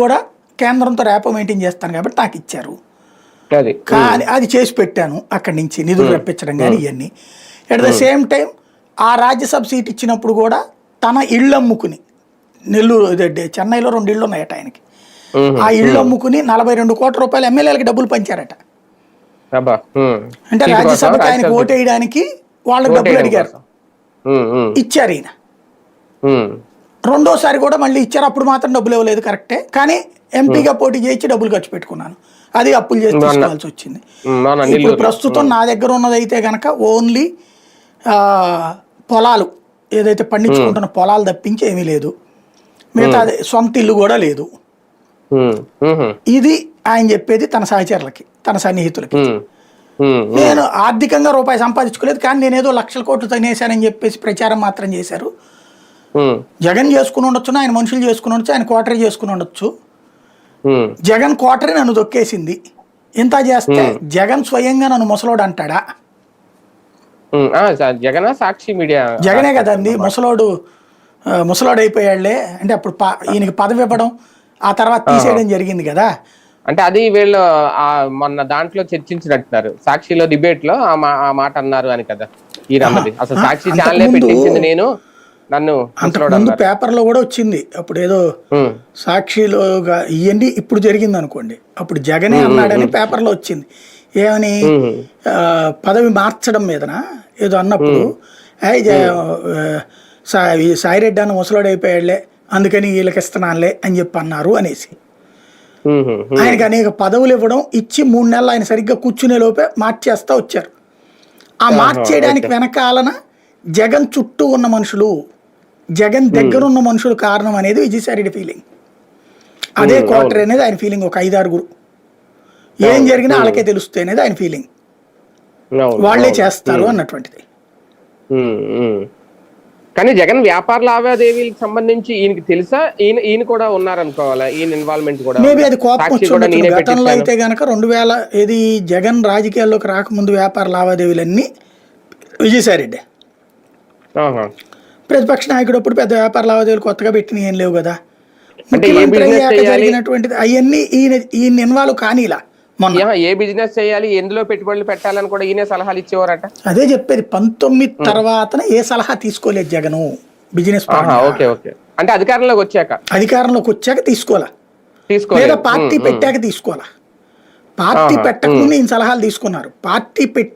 కూడా కేంద్రంతో rapport maintain చేస్తాను కాబట్టి నాకు ఇచ్చారు. కానీ అది చేసి పెట్టాను అక్కడి నుంచి నిధులు రప్పించడం కానీ ఇవన్నీ. అట్ ద సేమ్ టైం ఆ రాజ్యసభ సీట్ ఇచ్చినప్పుడు కూడా తన ఇళ్ళు అమ్ముకుని నెల్లూరు చెన్నైలో రెండు ఇళ్ళు ఉన్నాయట ఆయనకి. ఆ ఇళ్ళు అమ్ముకుని నలభై రెండు కోట్ల రూపాయలు ఎమ్మెల్యేలకి డబ్బులు పంచారట. అంటే రాజ్యసభకి ఆయనకు ఓటేయడానికి వాళ్ళకి డబ్బులు అడిగారు. ఇచ్చారు ఈయన. రెండోసారి కూడా మళ్ళీ ఇచ్చారు. అప్పుడు మాత్రం డబ్బులు ఇవ్వలేదు కరెక్టే. కానీ ఎంపీగా పోటీ చేయించి డబ్బులు ఖర్చు పెట్టుకున్నాను. అది అప్పులు చేసి తీసుకోవాల్సి వచ్చింది. ఇప్పుడు. ప్రస్తుతం నా దగ్గర ఉన్నది అయితే గనక ఓన్లీ పొలాలు. ఏదైతే పండించుకుంటున్న పొలాలు తప్పించి ఏమీ లేదు. మిగతా సొంత ఇల్లు కూడా లేదు. ఇది ఆయన చెప్పేది తన సహచరులకి తన సన్నిహితులకి. నేను ఆర్థికంగా రూపాయి సంపాదించుకోలేదు కానీ నేనేదో లక్షల కోట్లు తినేశానని చెప్పేసి ప్రచారం మాత్రం చేశారు. జగన్ చేసుకుని ఉండొచ్చు ఆయన మనుషులు చేసుకుని ఉండొచ్చు ఆయన క్వార్టరీ చేసుకుని ఉండొచ్చు. జగన్ క్వార్టరీ నన్ను దొక్కేసింది. ఇంత చేస్తే జగన్ స్వయంగా నన్ను ముసలోడు అంటాడా? జగన్ సాక్షి మీడియా? జగనే కదండి ముసలోడు ముసలోడు అయిపోయాడులే అంటే అప్పుడు ఈయనకి పదవి ఇవ్వడం ఆ తర్వాత తీసేయడం జరిగింది కదా. అంటే అది వీళ్ళు ఆ మొన్న దాంట్లో చర్చించినట్టున్నారు. సాక్షిలో డిబేట్లో ఆ మాట అన్నారు అని కదా. ఈయన అన్నది అసలు సాక్షి ఛానలే పెట్టించింది నేను. నన్ను అంతకుముందు పేపర్లో కూడా వచ్చింది. అప్పుడు ఏదో ఉమ్, సాక్షిలో ఇవన్నీ ఇప్పుడు జరిగింది అనుకోండి. అప్పుడు జగనే అన్నాడని పేపర్లో వచ్చింది. ఏమని? పదవి మార్చడం మీదన? ఏదో అన్నప్పుడు "ఏయ్ జ- ఆ, సా- ఈ సాయిరెడ్డి అన్న ముసలోడు అయిపోయాడులే అందుకని వీళ్ళకి ఇస్తున్నానులే అని చెప్పి అన్నారు అనేసి. ఆయనకి అనేక పదవులు ఇవ్వడం ఇచ్చి మూడు నెలలు ఆయన సరిగ్గా కూర్చునే లోపే మార్చేస్తా వచ్చారు. ఆ మార్చేయడానికి వెనకాలన జగన్ చుట్టూ ఉన్న మనుషులు జగన్ దగ్గర ఉన్న మనుషులు కారణం అనేది విజయసాయిరెడ్డి ఫీలింగ్ అదే క్వార్టర్ అనేది ఆయన ఫీలింగ్ ఒక ఐదారుగురు. ఏం జరిగినా వాళ్ళకే తెలుస్తాయి అనేది ఆయన ఫీలింగ్ అవును. చేస్తారు అన్నటువంటిది. కానీ జగన్ వ్యాపార లావాదేవీలకు సంబంధించి ఈయనకి తెలుసా? ఈయన ఈయన కూడా ఉన్నారనుకోవాలా? ఈయన ఇన్వాల్వ్మెంట్ కూడా మేబీ? అది కోపం గతంలో అయితే గనక రెండు వేల ఏది జగన్ రాజకీయాల్లోకి రాకముందు వ్యాపార లావాదేవీలన్నీ విజయసాయిరెడ్డి. ప్రతిపక్ష నాయకుడు అప్పుడు పెద్ద వ్యాపార లావాదేవీలు కొత్తగా పెట్టిన ఏం లేవు కదా. ముఖ్యమంత్రి అయ్యాక? జరిగినటువంటిది అవన్నీ ఈయన ఈయన ఇన్వాల్వ్ కానీలా మొన్న. ఏ బిజినెస్ చేయాలి? ఎందులో పెట్టుబడులు పెట్టాలని కూడా ఈయనే సలహాలు ఇచ్చేవారట? అదే చెప్పేది పంతొమ్మిది తర్వాతన ఏ సలహా తీసుకోలేదు జగను బిజినెస్ ఓకే ఓకే. అంటే అధికారంలోకి వచ్చాక? అధికారంలోకి వచ్చాక తీసుకోవాలా? లేదా పార్టీ పెట్టాక తీసుకోవాలా? పార్టీ పెట్టకముందు ఈయన సలహాలు తీసుకున్నారు. పార్టీ పెట్టి